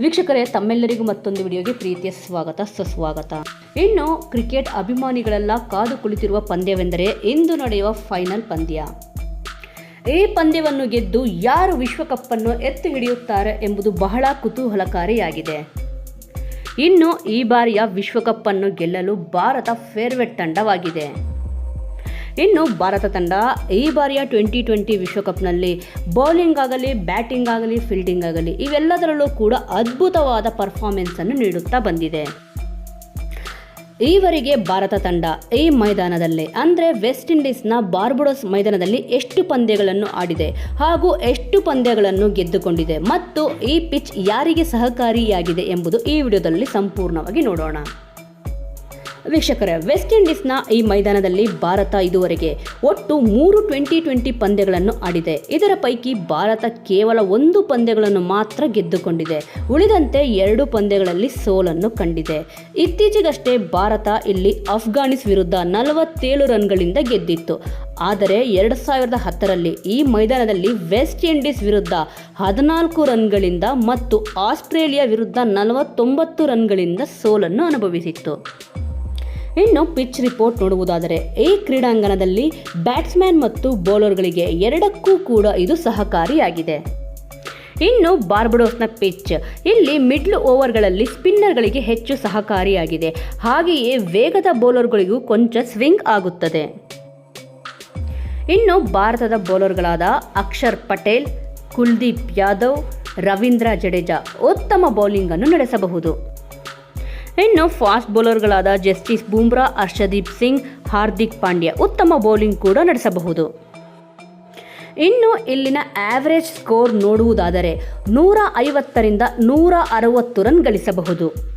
ವೀಕ್ಷಕರೇ, ತಮ್ಮೆಲ್ಲರಿಗೂ ಮತ್ತೊಂದು ವಿಡಿಯೋಗೆ ಪ್ರೀತಿಯ ಸ್ವಾಗತ, ಸುಸ್ವಾಗತ. ಇನ್ನು ಕ್ರಿಕೆಟ್ ಅಭಿಮಾನಿಗಳೆಲ್ಲ ಕಾದು ಕುಳಿತಿರುವ ಪಂದ್ಯವೆಂದರೆ ಇಂದು ನಡೆಯುವ ಫೈನಲ್ ಪಂದ್ಯ. ಈ ಪಂದ್ಯವನ್ನು ಗೆದ್ದು ಯಾರು ವಿಶ್ವಕಪ್ಪನ್ನು ಎತ್ತಿ ಹಿಡಿಯುತ್ತಾರೆ ಎಂಬುದು ಬಹಳ ಕುತೂಹಲಕಾರಿಯಾಗಿದೆ. ಇನ್ನು ಈ ಬಾರಿಯ ವಿಶ್ವಕಪ್ಪನ್ನು ಗೆಲ್ಲಲು ಭಾರತ ಫೇರ್ವೆಟ್ ತಂಡವಾಗಿದೆ. ಇನ್ನು ಭಾರತ ತಂಡ ಈ ಬಾರಿಯ ಟ್ವೆಂಟಿ ಟ್ವೆಂಟಿ ವಿಶ್ವಕಪ್ನಲ್ಲಿ ಬೌಲಿಂಗ್ ಆಗಲಿ ಬ್ಯಾಟಿಂಗ್ ಆಗಲಿ ಫೀಲ್ಡಿಂಗ್ ಆಗಲಿ ಇವೆಲ್ಲದರಲ್ಲೂ ಕೂಡ ಅದ್ಭುತವಾದ ಪರ್ಫಾರ್ಮೆನ್ಸನ್ನು ನೀಡುತ್ತಾ ಬಂದಿದೆ. ಈವರೆಗೆ ಭಾರತ ತಂಡ ಈ ಮೈದಾನದಲ್ಲಿ, ಅಂದರೆ ವೆಸ್ಟ್ ಇಂಡೀಸ್ನ ಬಾರ್ಬಡೋಸ್ ಮೈದಾನದಲ್ಲಿ ಎಷ್ಟು ಪಂದ್ಯಗಳನ್ನು ಆಡಿದೆ ಹಾಗೂ ಎಷ್ಟು ಪಂದ್ಯಗಳನ್ನು ಗೆದ್ದುಕೊಂಡಿದೆ ಮತ್ತು ಈ ಪಿಚ್ ಯಾರಿಗೆ ಸಹಕಾರಿಯಾಗಿದೆ ಎಂಬುದು ಈ ವಿಡಿಯೋದಲ್ಲಿ ಸಂಪೂರ್ಣವಾಗಿ ನೋಡೋಣ. ವೀಕ್ಷಕರೇ ವೆಸ್ಟ್ ಇಂಡೀಸ್ನ ಈ ಮೈದಾನದಲ್ಲಿ ಭಾರತ ಇದುವರೆಗೆ ಒಟ್ಟು ಮೂರು ಟ್ವೆಂಟಿ ಟ್ವೆಂಟಿ ಪಂದ್ಯಗಳನ್ನು ಆಡಿದೆ. ಇದರ ಪೈಕಿ ಭಾರತ ಕೇವಲ ಒಂದು ಪಂದ್ಯಗಳನ್ನು ಮಾತ್ರ ಗೆದ್ದುಕೊಂಡಿದೆ. ಉಳಿದಂತೆ ಎರಡು ಪಂದ್ಯಗಳಲ್ಲಿ ಸೋಲನ್ನು ಕಂಡಿದೆ. ಇತ್ತೀಚೆಗಷ್ಟೇ ಭಾರತ ಇಲ್ಲಿ ಅಫ್ಘಾನಿಸ್ ವಿರುದ್ಧ ನಲವತ್ತೇಳು ರನ್ಗಳಿಂದ ಗೆದ್ದಿತ್ತು. ಆದರೆ ಎರಡು ಸಾವಿರದ ಹತ್ತರಲ್ಲಿ ಈ ಮೈದಾನದಲ್ಲಿ ವೆಸ್ಟ್ ಇಂಡೀಸ್ ವಿರುದ್ಧ ಹದಿನಾಲ್ಕು ರನ್ಗಳಿಂದ ಮತ್ತು ಆಸ್ಟ್ರೇಲಿಯಾ ವಿರುದ್ಧ ನಲವತ್ತೊಂಬತ್ತು ರನ್ಗಳಿಂದ ಸೋಲನ್ನು ಅನುಭವಿಸಿತ್ತು. ಇನ್ನು ಪಿಚ್ ರಿಪೋರ್ಟ್ ನೋಡುವುದಾದರೆ, ಈ ಕ್ರೀಡಾಂಗಣದಲ್ಲಿ ಬ್ಯಾಟ್ಸ್ಮನ್ ಮತ್ತು ಬೌಲರ್ಗಳಿಗೆ ಎರಡಕ್ಕೂ ಕೂಡ ಇದು ಸಹಕಾರಿಯಾಗಿದೆ. ಇನ್ನು ಬಾರ್ಬಡೋಸ್ನ ಪಿಚ್, ಇಲ್ಲಿ ಮಿಡ್ಲ್ ಓವರ್ಗಳಲ್ಲಿ ಸ್ಪಿನ್ನರ್ಗಳಿಗೆ ಹೆಚ್ಚು ಸಹಕಾರಿಯಾಗಿದೆ. ಹಾಗೆಯೇ ವೇಗದ ಬೌಲರ್ಗಳಿಗೂ ಕೊಂಚ ಸ್ವಿಂಗ್ ಆಗುತ್ತದೆ. ಇನ್ನು ಭಾರತದ ಬೌಲರ್ಗಳಾದ ಅಕ್ಷರ್ ಪಟೇಲ್, ಕುಲ್ದೀಪ್ ಯಾದವ್, ರವೀಂದ್ರ ಜಡೇಜಾ ಉತ್ತಮ ಬೌಲಿಂಗನ್ನು ನಡೆಸಬಹುದು. ಇನ್ನು ಫಾಸ್ಟ್ ಬೌಲರ್ಗಳಾದ ಜಸ್ಟಿಸ್ ಬೂಮ್ರಾ ಹರ್ಷದೀಪ್ ಸಿಂಗ್, ಹಾರ್ದಿಕ್ ಪಾಂಡ್ಯ ಉತ್ತಮ ಬೌಲಿಂಗ್ ಕೂಡ ನಡೆಸಬಹುದು. ಇನ್ನು ಇಲ್ಲಿನ ಆವರೇಜ್ ಸ್ಕೋರ್ ನೋಡುವುದಾದರೆ ನೂರ ಐವತ್ತರಿಂದ ನೂರ ಅರವತ್ತು ರನ್ ಗಳಿಸಬಹುದು.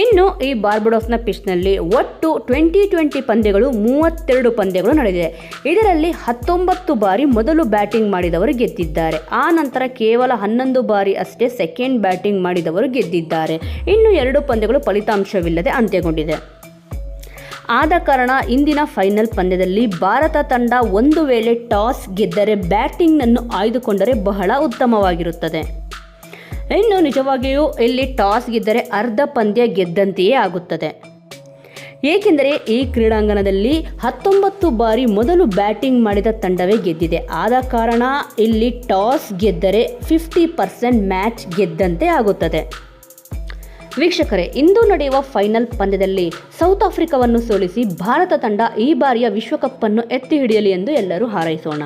ಇನ್ನು ಈ ಬಾರ್ಬಡೋಸ್ನ ಪಿಚ್ನಲ್ಲಿ ಒಟ್ಟು ಟ್ವೆಂಟಿ ಟ್ವೆಂಟಿ ಪಂದ್ಯಗಳು ಮೂವತ್ತೆರಡು ಪಂದ್ಯಗಳು ನಡೆದಿದೆ. ಇದರಲ್ಲಿ ಹತ್ತೊಂಬತ್ತು ಬಾರಿ ಮೊದಲು ಬ್ಯಾಟಿಂಗ್ ಮಾಡಿದವರು ಗೆದ್ದಿದ್ದಾರೆ. ಆ ನಂತರ ಕೇವಲ ಹನ್ನೊಂದು ಬಾರಿ ಅಷ್ಟೇ ಸೆಕೆಂಡ್ ಬ್ಯಾಟಿಂಗ್ ಮಾಡಿದವರು ಗೆದ್ದಿದ್ದಾರೆ. ಇನ್ನು ಎರಡು ಪಂದ್ಯಗಳು ಫಲಿತಾಂಶವಿಲ್ಲದೆ ಅಂತ್ಯಗೊಂಡಿದೆ. ಆದ ಕಾರಣ ಇಂದಿನ ಫೈನಲ್ ಪಂದ್ಯದಲ್ಲಿ ಭಾರತ ತಂಡ ಒಂದು ವೇಳೆ ಟಾಸ್ ಗೆದ್ದರೆ ಬ್ಯಾಟಿಂಗ್ನನ್ನು ಆಯ್ದುಕೊಂಡರೆ ಬಹಳ ಉತ್ತಮವಾಗಿರುತ್ತದೆ. ಇನ್ನು ನಿಜವಾಗಿಯೂ ಇಲ್ಲಿ ಟಾಸ್ ಗೆದ್ದರೆ ಅರ್ಧ ಪಂದ್ಯ ಗೆದ್ದಂತೆಯೇ ಆಗುತ್ತದೆ. ಏಕೆಂದರೆ ಈ ಕ್ರೀಡಾಂಗಣದಲ್ಲಿ ಹತ್ತೊಂಬತ್ತು ಬಾರಿ ಮೊದಲು ಬ್ಯಾಟಿಂಗ್ ಮಾಡಿದ ತಂಡವೇ ಗೆದ್ದಿದೆ. ಆದ ಕಾರಣ ಇಲ್ಲಿ ಟಾಸ್ ಗೆದ್ದರೆ ಫಿಫ್ಟಿ ಪರ್ಸೆಂಟ್ ಮ್ಯಾಚ್ ಗೆದ್ದಂತೆ ಆಗುತ್ತದೆ. ವೀಕ್ಷಕರೇ, ಇಂದು ನಡೆಯುವ ಫೈನಲ್ ಪಂದ್ಯದಲ್ಲಿ ಸೌತ್ ಆಫ್ರಿಕಾವನ್ನು ಸೋಲಿಸಿ ಭಾರತ ತಂಡ ಈ ಬಾರಿಯ ವಿಶ್ವಕಪ್ಪನ್ನು ಎತ್ತಿ ಹಿಡಿಯಲಿ ಎಂದು ಎಲ್ಲರೂ ಹಾರೈಸೋಣ.